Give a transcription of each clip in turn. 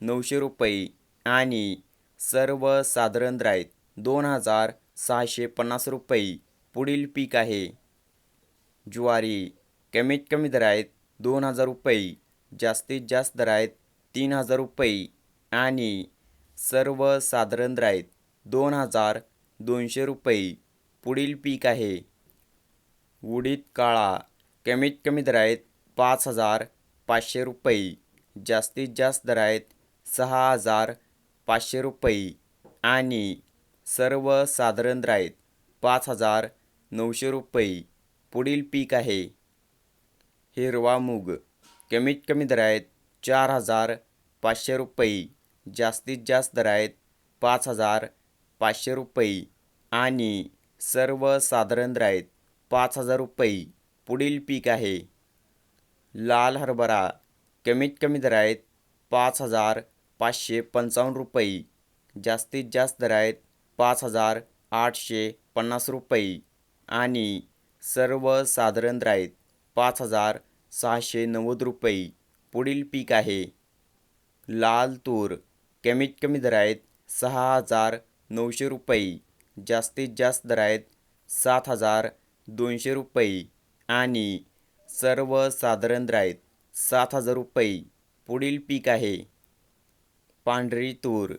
नऊशे रुपये आणि सर्वसाधारण राईत दोन हजार सहाशे पन्नास रुपये. पुढील पीक आहे. ज्वारी कमीत कमी दर आहेत दोन हजार रुपये जास्तीत जास्त दर आहेत तीन हजार रुपये आणि सर्वसाधारण राईत दोन हजार दोनशे रुपये. पुढील पीक आहे. उडीद काळा कमीत कमी दर आहेत पाच हजार पाचशे रुपये जास्तीत जास्त दर आहेत सहा हजार पाचशे रुपये आणि सर्वसाधारण राईत पाच हजार नऊशे रुपये. पुढील पीक आहे हिरवा मूग. कमीत कमी दर आहेत चार हजार पाचशे रुपये. जास्तीत जास्त दर आहेत पाच हजार पाचशे रुपये आणि सर्वसाधारण राईत पाच हजार रुपये. पुढील पीक आहे लाल हरभरा. कमीत कमी दर आहेत पाच हजार पाचशे पंचावन्न रुपये. जास्तीत जास्त दर आहेत पाच हजार आठशे पन्नास रुपये. आणि सर्वसाधारण दर आहेत पाच हजार सहाशे नव्वद रुपये. पुढील पीक आहे. लाल तूर. कमीत कमी दर आहेत सहा हजार नऊशे रुपये. जास्तीत जास्त दर आहेत सात हजार दोनशे रुपये. आणि सर्वसाधारण दर आहेत सात हजार रुपये. पुढील पीक आहे. पांढरी तूर.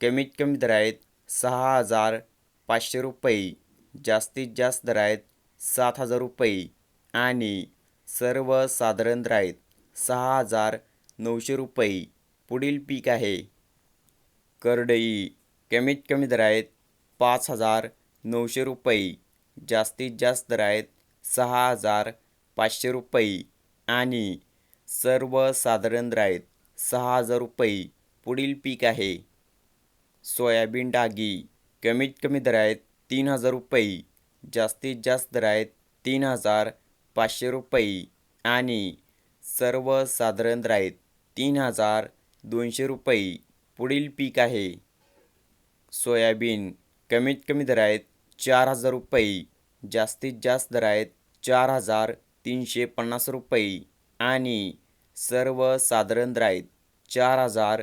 कमीत कमी दर आहेत सहा हजार पाचशे रुपये जास्तीत जास्त दर आहेत सात हजार रुपये आणि सर्वसाधारण दर आहेत सहा हजार नऊशे रुपये पुढील पीक आहे. करडई. कमीत कमी दर आहेत पाच हजार नऊशे रुपये जास्तीत जास्त दर आहेत सहा हजार पाचशे रुपये आणि सर्वसाधारण दर आहेत सहा हजार रुपये पुढील पीक आहे. सोयाबीन डागी कमीत कमी दर आहेत तीन हजार रुपये जास्तीत जास्त दर आहेत तीन हजार पाचशे रुपये आणि सर्वसाधारण दर आहेत तीन हजार दोनशे रुपये पुढील पीक आहे. सोयाबीन कमीत कमी दर आहेत चार हजार रुपये जास्तीत जास्त दर आहेत चार हजार तीनशे पन्नास रुपये आणि सर्वसाधारण दर आहेत चार हजार